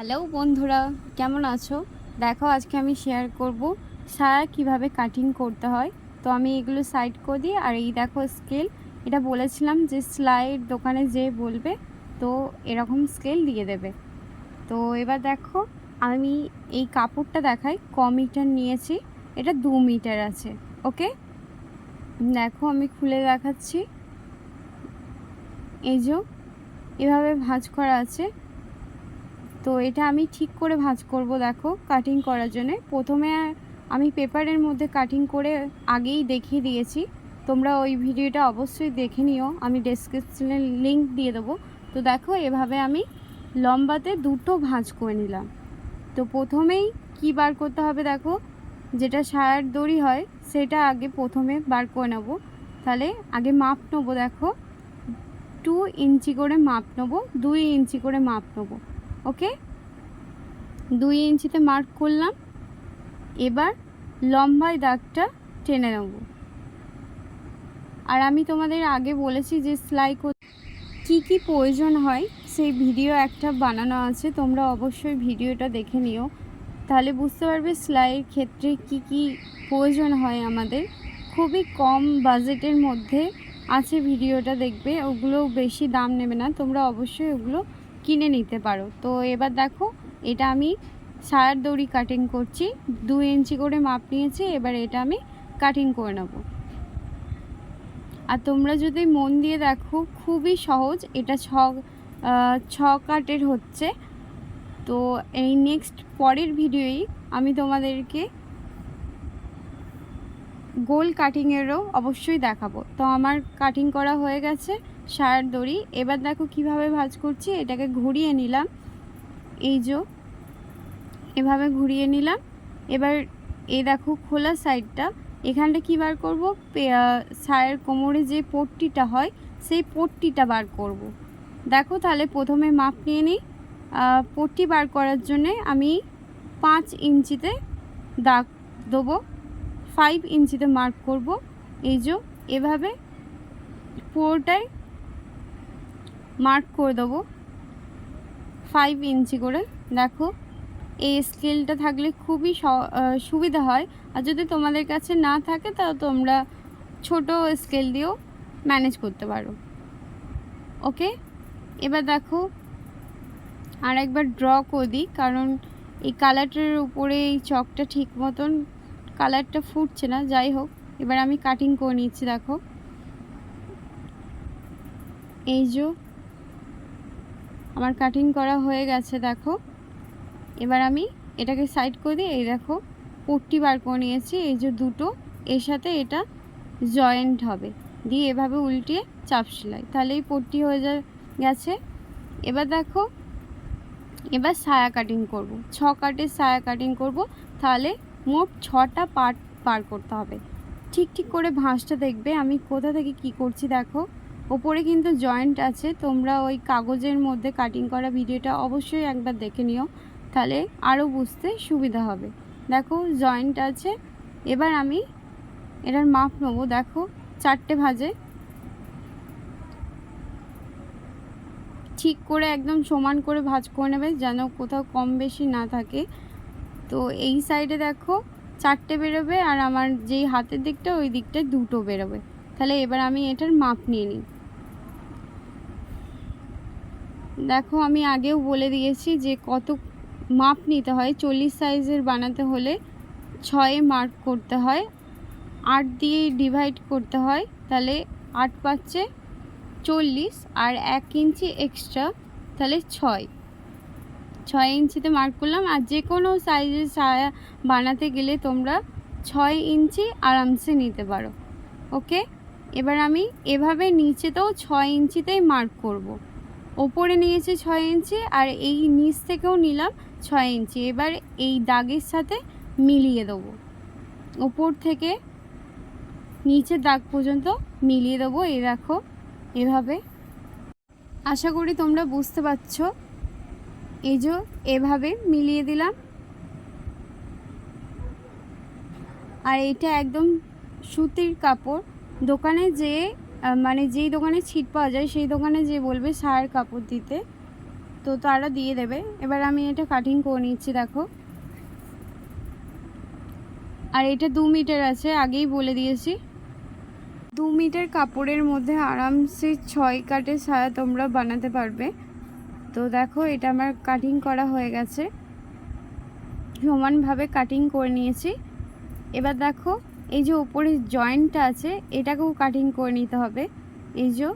Hello বন্ধুরা, কেমন আছো? দেখো, আজকে আমি শেয়ার করব সায়া কীভাবে কাটিং করতে হয়। তো আমি এগুলো সাইড করে দিই, আর এই দেখো স্কেল এটা বলেছিলাম যে সেলাইয়ের দোকানে যে বলবে, তো এরকম স্কেল দিয়ে দেবে। তো এবার দেখো, আমি এই কাপড়টা দেখাই, ক মিটার নিয়েছি, এটা দু মিটার আছে ওকে দেখো, আমি খুলে দেখাচ্ছি। এই যে, এভাবে ভাঁজ করা আছে তো এটা আমি ঠিক করে ভাঁজ করব, দেখো কাটিং করার জন্য। প্রথমে আমি পেপারের মধ্যে কাটিং করে আগেই দেখিয়ে দিয়েছি। তোমরা ওই ভিডিওটা অবশ্যই দেখে নিও। আমি ডেসক্রিপশনে লিংক দিয়ে দেবো। তো দেখো, এভাবে আমি লম্বাতে দুটো ভাঁজ করে নিলাম। তো প্রথমেই কি বার করতে হবে দেখো? যেটা সায়ার দড়ি হয়, সেটা আগে প্রথমে বার করে নেব। তাহলে আগে মাপ নেব, দেখো। টু ইঞ্চি করে মাপ নেব, দুই ইঞ্চি করে মাপ নেব। ওকে? দুই ইঞ্চিতে মার্ক করলাম। এবার লম্বায় দাগটা টেনে নেব। আর আমি তোমাদের আগে বলেছি যে সেলাই কি কি প্রয়োজন হয়, সেই ভিডিও একটা বানানো আছে। তোমরা অবশ্যই ভিডিওটা দেখে নিও। তাহলে বুঝতে পারবে সেলাইয়ের ক্ষেত্রে কি কি প্রয়োজন হয় আমাদের। খুবই কম বাজেটের মধ্যে আছে ভিডিওটা দেখবে, ওগুলো বেশি দাম নেবে না। তোমরা অবশ্যই ওগুলো কিনে নিতে পারো। তো এবার দেখো, এটা আমি সায়ার দড়ি কাটিং করছি, দু ইঞ্চি করে মাপ নিয়েছি, এবার এটা আমি কাটিং করে নেব। আর তোমরা যদি মন দিয়ে দেখো, খুবই সহজ, এটা ছ ছ কাটের হচ্ছে। তো এই নেক্সট পরের ভিডিওই আমি তোমাদেরকে গোল কাটিংয়েরও অবশ্যই দেখাবো। তো আমার কাটিং করা হয়ে গেছে সায়ার দড়ি। এবার দেখো কীভাবে ভাজ করছি, এটাকে ঘুরিয়ে নিলাম। এই যে, এভাবে ঘুরিয়ে নিলাম। এবার এই দেখো খোলা সাইডটা। এখানটা কী বার করব? সায়ের কোমরে যে পট্টিটা হয়, সেই পট্টিটা বার করব। দেখো তাহলে প্রথমে মাপ নিয়ে নিই। পট্টি বার করার জন্যে আমি পাঁচ ইঞ্চিতে দাগ দেবো। ফাইভ ইঞ্চিতে মার্ক করব। এই যে, এভাবে পুরোটাই মার্ক করে দেবো। ফাইভ ইঞ্চি করে। দেখো, এই স্কেলটা থাকলে খুবই সুবিধা হয়। আর যদি তোমাদের কাছে না থাকে, তাও তোমরা ছোট স্কেল দিয়েও ম্যানেজ করতে পারো। ওকে এবার দেখো আর একবার ড্র করে দিই, কারণ এই কালারটার উপরে এই চকটা ঠিক মতন কালারটা ফুটছে না, যাই হোক। এবার আমি কাটিং করে নিচ্ছি, দেখো। এই যে আমার কাটিং করা হয়ে গেছে, দেখো। এবার আমি এটাকে সাইড করে দিই এই দেখো, পট্টি বার করে নিয়েছি। এই যে দুটো, এর সাথে এটা জয়েন্ট হবে। দিয়ে এভাবে উল্টিয়ে চাপ সেলাই। তাহলে এই পট্টি হয়ে যা, গেছে। এবার দেখো, এবার সায়া কাটিং করব। ছ কাটের সায়া কাটিং করব। তাহলে মোট ছটা পার্ট পার করতে হবে। ঠিক ঠিক করে ভাঁজটা দেখবে, আমি কোথা থেকে কি করছি দেখো। ওপরে কিন্তু জয়েন্ট আছে, তোমরা ওই কাগজের মধ্যে কাটিং করা ভিডিওটা অবশ্যই একবার দেখে নিও, তাহলে আরও বুঝতে সুবিধা হবে। দেখো জয়েন্ট আছে, এবার আমি এটার মাপ নেব, দেখো চারটে ভাজে। ঠিক করে একদম সমান করে ভাজ করে নেবে, যেন কোথাও কম বেশি না থাকে। তো এই সাইডে দেখো চারটে বেরোবে আর আমার যেই হাতের দিকটা ওই দিকটায় দুটো বেরোবে। তাহলে এবার আমি এটার মাপ নিয়ে নিই। দেখো আমি আগেও বলে দিয়েছি যে কত মাপ নিতে হয়, চল্লিশ সাইজের বানাতে হলে ছয়ে মার্ক করতে হয়, আট দিয়ে ডিভাইড করতে হয়, তাহলে আট পাচ্ছে চল্লিশ আর এক ইঞ্চি এক্সট্রা তাহলে ছয়। ছয় ইঞ্চিতে মার্ক করলাম আর যে কোনো সাইজের সায়া বানাতে গেলে তোমরা ছয় ইঞ্চি আরামসে নিতে পারো ওকে এবার আমি এভাবে নিচেতেও ছয় ইঞ্চিতেই মার্ক করব। ওপরে নিয়েছি ছয় ইঞ্চি আর এই নিচ থেকেও নিলাম ছয় ইঞ্চি। এবার এই দাগের সাথে মিলিয়ে দেবো। ওপর থেকে নিচের দাগ পর্যন্ত মিলিয়ে দেবো। এই দেখো, এভাবে। আশা করি তোমরা বুঝতে পারছ। যে এভাবে মিলিয়ে দিলাম। আর এটা একদম সুতির কাপড়। দোকানে যে মানে যেই দোকানে ছিট পাওয়া যায়, সেই দোকানে যে বলবে সায়ের কাপড় দিতে, তো তারা দিয়ে দেবে। এবার আমি এটা কাটিং করে নিচ্ছি, দেখো। আর এটা দু মিটার আছে, আগেই বলে দিয়েছি। দু মিটার কাপড়ের মধ্যে আরামসে ছয় কাটের ছায়া তোমরা বানাতে পারবে। তো দেখো, এটা আমার কাটিং করা হয়ে গেছে। সমানভাবে কাটিং করে নিয়েছি। এবার দেখো, এই যে উপরে জয়েন্টটা আছে, এটাকেও কাটিং করে নিতে হবে। এই যে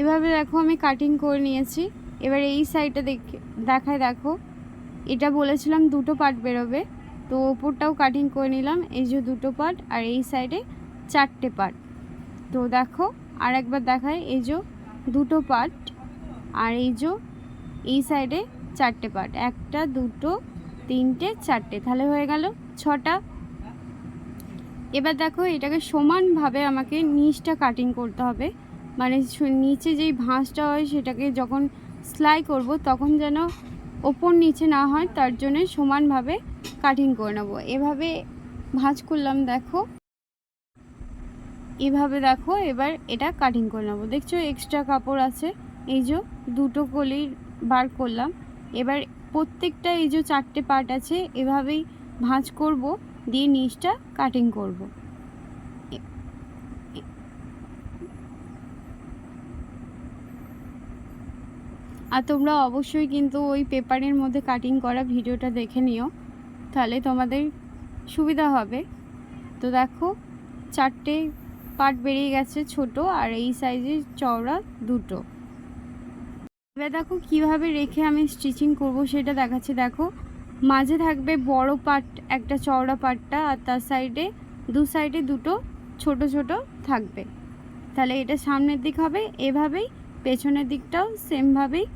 এভাবে দেখো, আমি কাটিং করে নিয়েছি। এবার এই সাইডটা দেখে দেখায় দেখো। এটা বলেছিলাম দুটো পার্ট বেরোবে। তো ওপরটাও কাটিং করে নিলাম। এই যে দুটো পার্ট আর এই সাইডে চারটে পার্ট তো দেখো আর একবার দেখায় এই যে দুটো পার্ট আর এই যে এই সাইডে চারটে পার্ট একটা, দুটো, তিনটে, চারটে। তাহলে হয়ে গেল ছটা। এবার দেখো, এটাকে সমানভাবে আমাকে নিচটা কাটিং করতে হবে। মানে নিচে যেই ভাঁজটা হয়, সেটাকে যখন সেলাই করব, তখন যেন ওপর নিচে না হয়, তার জন্য সমানভাবে কাটিং করে নেব। এভাবে ভাঁজ করলাম, দেখো। এভাবে দেখো, এবার এটা কাটিং করে নেব। দেখছ এক্সট্রা কাপড় আছে, এই যে দুটো কলি বার করলাম। এবার প্রত্যেকটা এই যে চারটে পার্ট আছে, এভাবেই ভাঁজ করব, দিয়ে নিচটা কাটিং করব। আর তোমরা অবশ্যই কিন্তু ওই পেপারের মধ্যে কাটিং করা ভিডিওটা দেখে নিও, তাহলে তোমাদের সুবিধা হবে। তো দেখো, চারটে পার্ট বেরিয়ে গেছে ছোট আর এই সাইজের চওড়া দুটো। এবার দেখো কীভাবে রেখে আমি স্টিচিং করব সেটা দেখাচ্ছি। দেখো, মাঝে থাকবে বড় পার্ট একটা চওড়া পার্টটা আর তার সাইডে দু সাইডে দুটো ছোট ছোট থাকবে। তাহলে এটা সামনের দিক হবে, এভাবেই পেছনের দিকটাও সেমভাবেই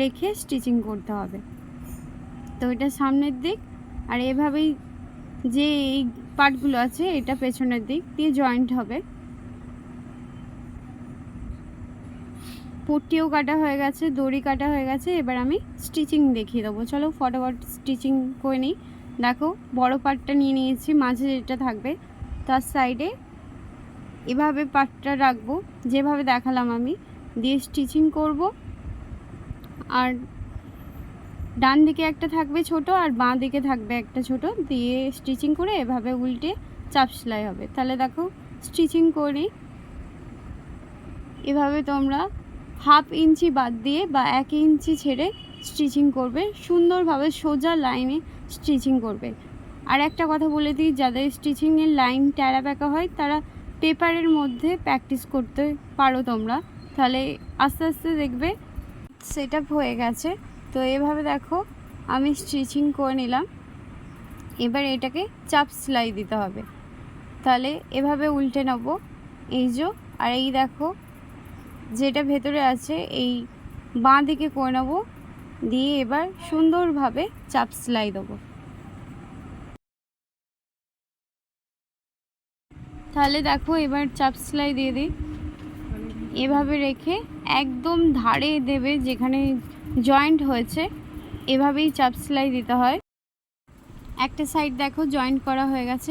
রেখে স্টিচিং করতে হবে। তো এটা সামনের দিক আর এভাবেই যে এই পার্টগুলো আছে, এটা পেছনের দিক দিয়ে জয়েন্ট হবে। পট্টিও কাটা হয়ে গেছে, দড়ি কাটা হয়ে গেছে, এবার আমি স্টিচিং দেখিয়ে দেবো। চলো ফটাফট স্টিচিং করে নিই। দেখো, বড় পাটটা নিয়ে নিয়েছি, মাঝে যেটা থাকবে তার সাইডে এভাবে পাটটা রাখব, যেভাবে দেখালাম আমি, দিয়ে স্টিচিং করব। আর ডান দিকে একটা থাকবে ছোট, আর বাঁ দিকে থাকবে একটা ছোট, দিয়ে স্টিচিং করে এভাবে উল্টে চাপ সেলাই হবে। তাহলে দেখো স্টিচিং করি। এভাবে তোমরা হাফ ইঞ্চি বাদ দিয়ে বা এক ইঞ্চি ছেড়ে স্টিচিং করবে, সুন্দরভাবে সোজা লাইনে স্টিচিং করবে। আর একটা কথা বলে দিই, যাদের স্টিচিংয়ের লাইন ট্যাড়া ব্যাকা হয়, তারা পেপারের মধ্যে প্র্যাকটিস করতে পারো তোমরা। তাহলে আস্তে আস্তে দেখবে সেট হয়ে গেছে। তো এভাবে দেখো, আমি স্টিচিং করে নিলাম। এবার এটাকে চাপ সেলাই দিতে হবে। তাহলে এভাবে উল্টে নেব। এই যে, আর এই দেখো যেটা ভেতরে আছে, এই বাঁ দিকে করে নেব। দিয়ে এবার সুন্দরভাবে চাপ সেলাই দেবো। তাহলে দেখো, এবার চাপ সেলাই দিয়ে দিই। এভাবে রেখে একদম ধারে দেবে যেখানে জয়েন্ট হয়েছে, এভাবেই চাপ সেলাই দিতে হয়। একটা সাইড দেখো, জয়েন্ট করা হয়ে গেছে।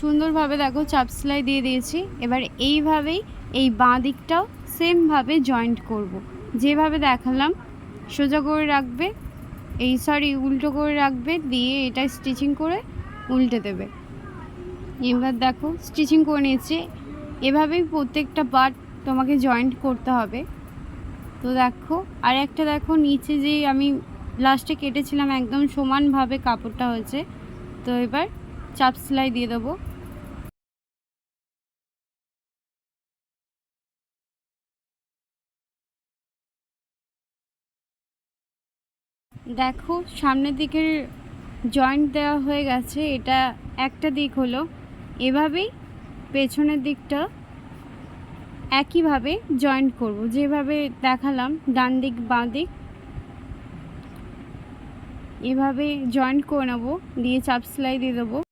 সুন্দরভাবে দেখো, চাপ সেলাই দিয়ে দিয়েছি। এবার এইভাবেই এই বাঁ দিকটাও সেমভাবে জয়েন্ট করব। যেভাবে দেখালাম, সোজা করে রাখবে, এই সরি উল্টো করে রাখবে, দিয়ে এটা স্টিচিং করে উল্টে দেবে। এবার দেখো স্টিচিং করে নিয়েছি। এভাবেই প্রত্যেকটা পার্ট তোমাকে জয়েন্ট করতে হবে। তো দেখো, আর একটা দেখো, নিচে যে আমি লাস্টে কেটেছিলাম, একদম সমানভাবে কাপড়টা হয়েছে। তো এবার চাপ সেলাই দিয়ে দেবো। দেখো, সামনের দিকের জয়েন্ট দেওয়া হয়ে গেছে, এটা একটা দিক হলো। এভাবেই পেছনের দিকটা একইভাবে জয়েন্ট করব। যেভাবে দেখালাম, ডান দিক, বাঁ দিক, এভাবে জয়েন্ট করে নেব, দিয়ে চাপ সেলাই দিয়ে দেবো।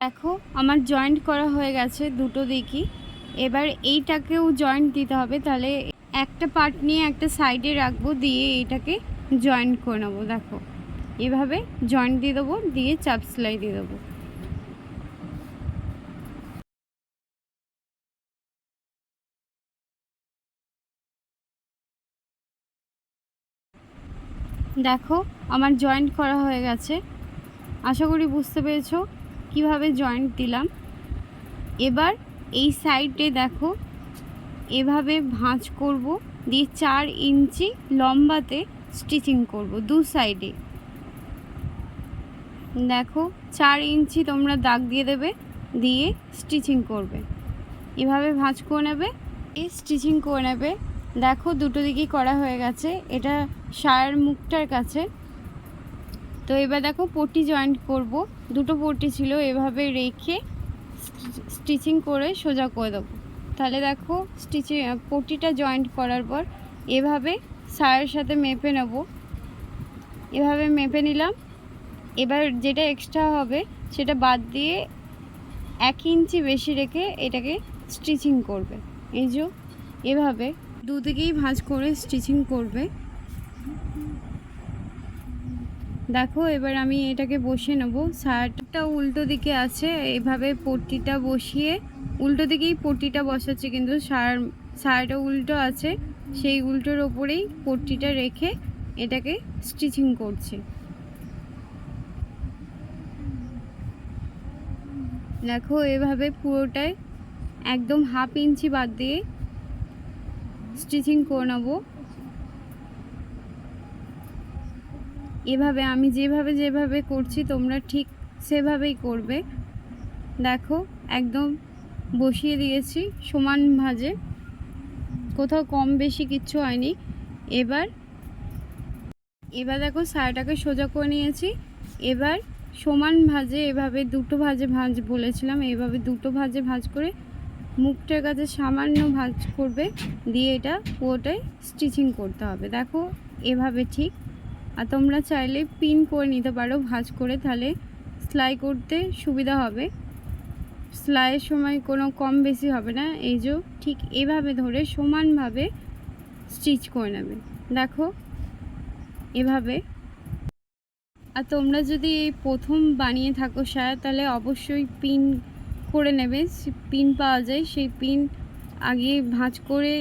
দেখো, আমার জয়েন্ট করা হয়ে গেছে দুটো দিকই। এবার এইটাকেও জয়েন্ট দিতে হবে, তাহলে একটা পার্ট নিয়ে একটা সাইডে রাখব, দিয়ে এটাকে জয়েন্ট করে নেব, দেখো। এভাবে জয়েন্ট দিয়ে দেবো, দিয়ে চাপ সেলাই দিয়ে দেবো। দেখো, আমার জয়েন্ট করা হয়ে গেছে। আশা করি বুঝতে পেরেছ? কীভাবে জয়েন্ট দিলাম? এবার এই সাইডে দেখো, এভাবে ভাঁজ করব, দিয়ে চার ইঞ্চি লম্বাতে স্টিচিং করব দু সাইডে দেখো, চার ইঞ্চি তোমরা দাগ দিয়ে দেবে, দিয়ে স্টিচিং করবে। এভাবে ভাঁজ করে নেবে এই স্টিচিং করে নেবে। দেখো, দুটো দিকেই করা হয়ে গেছে। এটা শায়ের মুখটার কাছে তো এবার দেখো পট্টি জয়েন্ট করব। দুটো পট্টি ছিল, এভাবে রেখে স্টিচিং করে সোজা করে দেবো। তাহলে দেখো স্টিচিং পট্টিটা জয়েন্ট করার পর এভাবে সায়ের সাথে মেপে নেব। এভাবে মেপে নিলাম। এবার যেটা এক্সট্রা হবে সেটা বাদ দিয়ে এক ইঞ্চি বেশি রেখে এটাকে স্টিচিং করবে। এই যে এভাবে দুদিকেই ভাঁজ করে স্টিচিং করবে। দেখো, এবার আমি এটাকে বসিয়ে নেব। শার্টটা উল্টো দিকে আছে, এভাবে পট্টিটা বসিয়ে, উল্টো দিকেই পট্টিটা বসাচ্ছি কিন্তু শার শার্টটা উল্টো আছে, সেই উল্টোর ওপরেই পট্টিটা রেখে এটাকে স্টিচিং করছি। দেখো, এভাবে পুরোটাই একদম হাফ ইঞ্চি বাদ দিয়ে স্টিচিং করে নেব। এভাবে আমি যেভাবে যেভাবে করছি, তোমরা ঠিক সেভাবেই করবে। দেখো, একদম বসিয়ে দিয়েছি সমান ভাজে। কোথাও কম বেশি কিচ্ছু হয়নি। এবার এবার দেখো সায়াটাকে সোজা করে নিয়েছি। এবার সমান ভাজে এভাবে দুটো ভাজে ভাজ বলেছিলাম, এভাবে দুটো ভাজে ভাজ করে মুখটার কাছে সামান্য ভাজ করবে, দিয়ে এটা পুরোটাই স্টিচিং করতে হবে। দেখো, এভাবে ঠিক আর তোমরা চাইলে পিন করে নিতে পারো ভাজ করে, তাহলে সেলাই করতে সুবিধা হবে। সেলাইয়ের সময় কোনো কম বেশি হবে না, এই যে ঠিক এভাবে ধরে সমানভাবে স্টিচ করে নেবে। দেখো, এভাবে। আর তোমরা যদি প্রথম বানিয়ে থাকো সায়া, তাহলে অবশ্যই পিন করে নেবে। পিন পাওয়া যায়, সেই পিন আগে ভাঁজ করে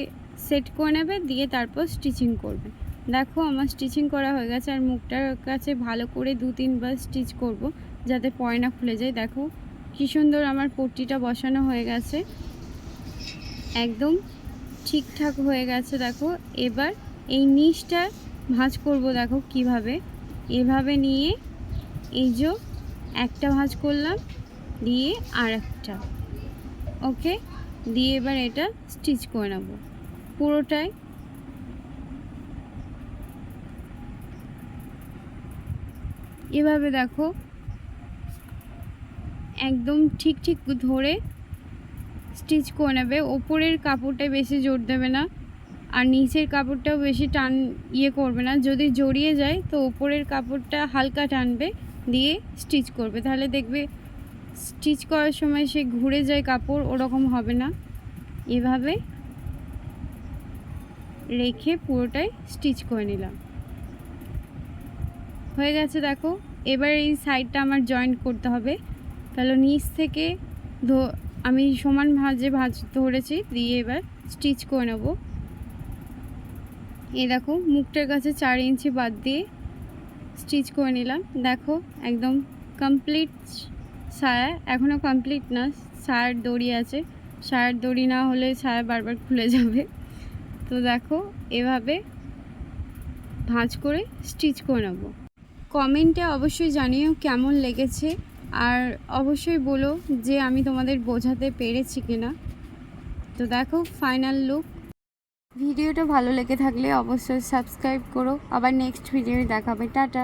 সেট করে নেবে, দিয়ে তারপর স্টিচিং করবে। দেখো আমার স্টিচিং করা হয়ে গেছে আর মুখটার কাছে ভালো করে দু তিনবার স্টিচ করব যাতে পয়না খুলে যায়। দেখো কী সুন্দর আমার পট্টিটা বসানো হয়ে গেছে। একদম ঠিকঠাক হয়ে গেছে দেখো। এবার এই নিচটা ভাঁজ করব দেখো কীভাবে। এভাবে নিয়ে এই যে একটা ভাঁজ করলাম, দিয়ে আর একটা ওকে দিয়ে এবার এটা স্টিচ করে নেব। পুরোটাই এভাবে দেখো। একদম ঠিক ঠিক ধরে স্টিচ করে নেবে। ওপরের কাপড়টায় বেশি জোর দেবে না আর নিচের কাপড়টাও বেশি টান ইয়ে করবে না। যদি জড়িয়ে যায় তো ওপরের কাপড়টা হালকা টানবে, দিয়ে স্টিচ করবে। তাহলে দেখবে স্টিচ করার সময় সে ঘুরে যায় কাপড়, ওরকম হবে না। এভাবে রেখে পুরোটাই স্টিচ করে নিলাম। হয়ে গেছে, দেখো। এবার এই সাইডটা আমার জয়েন্ট করতে হবে। তাহলে নিচ থেকে আমি সমান ভাজে ভাজ ধরেছি, দিয়ে এবার স্টিচ করে নেব। এই দেখো, মুখটার কাছে চার ইঞ্চি বাদ দিয়ে স্টিচ করে নিলাম। দেখো, একদম কমপ্লিট সায়া এখনও কমপ্লিট না, সায়ার দড়ি আছে। সায়ার দড়ি না হলে সায়া বারবার খুলে যাবে। তো দেখো, এভাবে ভাঁজ করে স্টিচ করে নেব। কমেন্টে অবশ্যই জানিও কেমন লেগেছে। আর অবশ্যই বলো যে আমি তোমাদের বোঝাতে পেরেছি কিনা। তো দেখো ফাইনাল লুক ভিডিওটা ভালো লেগে থাকলে অবশ্যই সাবস্ক্রাইব করো। আবার নেক্সট ভিডিও দেখাবে। টাটা।